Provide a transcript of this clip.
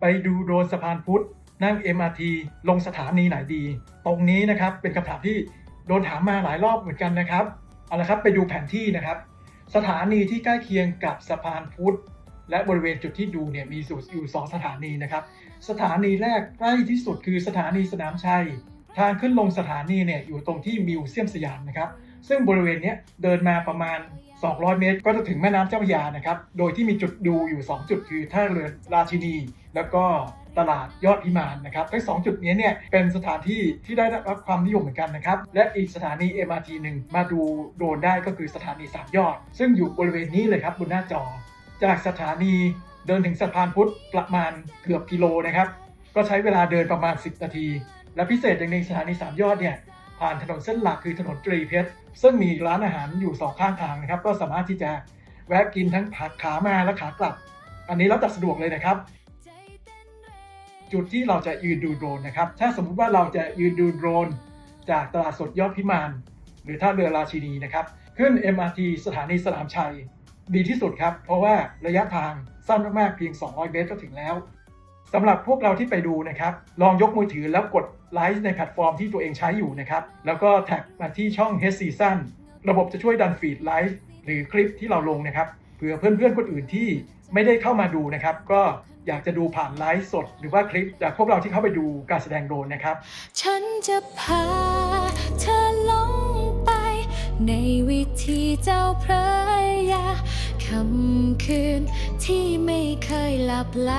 ไปดูโดรนสะพานพุทธนั่ง MRT ลงสถานีไหนดี ตรงนี้นะครับเป็นคำถามที่โดนถามมาหลายรอบเหมือนกันนะครับเอาละครับไปดูแผนที่นะครับ สถานีที่ใกล้เคียงกับสะพานพุทธและบริเวณจุดที่ดูเนี่ยมีอยู่สองสถานีนะครับ สถานีแรกใกล้ที่สุดคือสถานีสนามชัย ทางขึ้นลงสถานีเนี่ยอยู่ตรงที่มิวเซียมสยามนะครับ ซึ่งบริเวณนี้เดินมาประมาณ 200 เมตร ก็จะถึงแม่น้ำเจ้าพระยานะครับ โดยที่มีจุดดูอยู่ 2 จุดคือท่าเรือราชินี แล้วก็ตลาดยอดพิมานนะครับ ทั้งสองจุดนี้เนี่ยเป็นสถานที่ที่ได้รับความนิยมเหมือนกันนะครับ และอีกสถานี MRT หนึ่งมาดูโดรนได้ก็คือสถานีสามยอด ซึ่งอยู่บริเวณนี้เลยครับบนหน้าจอ จากสถานีเดินถึงสะพานพุทธประมาณเกือบกิโลนะครับ ก็ใช้เวลาเดินประมาณ 10 นาที และพิเศษอย่างหนึ่งสถานีสามยอดเนี่ยผ่านถนนเส้นหลักคือถนนตรีเพชรซึ่งมีร้านอาหารอยู่สองข้างทางนะครับ ก็สามารถที่จะแวะกินทั้งขาขามาและขากลับ อันนี้แล้วแต่สะดวกเลยนะครับ จุดที่เราจะยืนดูโดรนนะครับ ถ้าสมมุติว่าเราจะยืนดูโดรน จากตลาดสดยอดพิมาน หรือท่าเรือราชินีนะครับ ขึ้น MRT สถานีสนามชัย ดีที่สุดครับ เพราะว่าระยะทางสั้นมากๆเพียง 200 เมตรก็ถึงแล้ว สำหรับพวกเราที่ไปดูนะครับ ลองยกมือถือแล้วกดไลค์ในแพลตฟอร์มที่ตัวเองใช้อยู่นะครับ แล้วก็แท็กมาที่ช่อง H Season ระบบจะช่วยดันฟีดไลฟ์หรือคลิปที่เราลงนะครับเผื่อเพื่อนๆคนอื่นที่ไม่ได้เข้ามาดูนะครับ ก็อยากจะดูผ่านไลฟ์สด หรือว่าคลิปจากพวกเราที่เข้าไปดูการแสดงโดนนะครับ ฉันจะพาเธอลงไป ในวิธีเจ้าพระยาคำคืนที่ไม่เคยหลับไหล